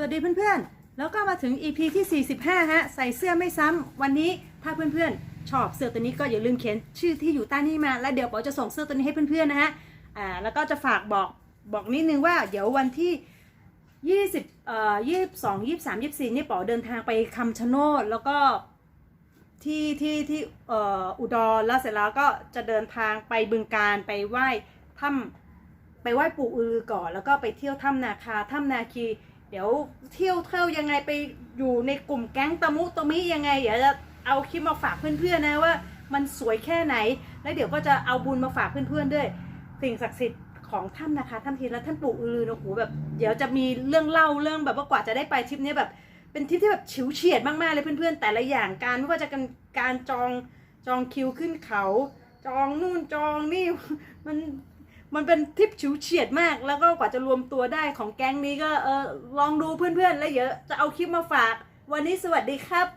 วัสดีเพื่อนๆ แล้วก็มาถึง EP ที่ 45 ฮะ ใส่เสื้อไม่ซ้ำ วันนี้ถ้าเพื่อนๆ ชอบเสื้อตัวนี้ก็อย่าลืมเขียนชื่อที่อยู่ใต้นี้มา แล้วเดี๋ยวป๋อจะส่งเสื้อตัวนี้ให้เพื่อนๆ นะฮะ อ่า แล้วก็จะฝากบอกบอกนิดนึงว่า เดี๋ยววันที่ 20เอ่อ22 23 24นี่ป๋อเดินทางไปคำชะโนดแล้วก็ที่ที่ที่เอ่ออุดรแล้วเสร็จแล้วก็จะเดินทางไปบึงการไปไหว้ถ้ำไปไหว้ปู่อือก่อน แล้วก็ไปเที่ยวถ้ำนาคาถ้ำนาคี เดี๋ยวเที่ยวเที่ยวยังไงไปอยู่ในกลุ่มแก๊งตะมุตะมิยังไงเดี๋ยวจะเอาคลิปมาฝากเพื่อนๆนะว่า มันสวยแค่ไหน แล้วเดี๋ยวก็จะเอาบุญมาฝากเพื่อนๆด้วย สิ่งศักดิ์สิทธิ์ของถ้ำนาคาถ้ำทีและท่านปู่อือรือนะโอ้โหแบบเดี๋ยวจะมีเรื่องเล่าเรื่องแบบว่ากว่าจะได้ไปทริปนี้แบบ เป็นทริปที่แบบฉิวเฉียดมากๆเลยเพื่อนๆ แต่ละอย่างการไม่ว่าจะการการจองจองคิวขึ้นเขา จองนู่นจองนี่มัน มันเป็นทริปฉิวเฉียดมาก แล้วก็กว่าจะรวมตัวได้ของแก๊งนี้ก็เออลองดูเพื่อนๆ แล้วเดี๋ยวจะเอาคลิปมาฝาก วันนี้สวัสดีครับ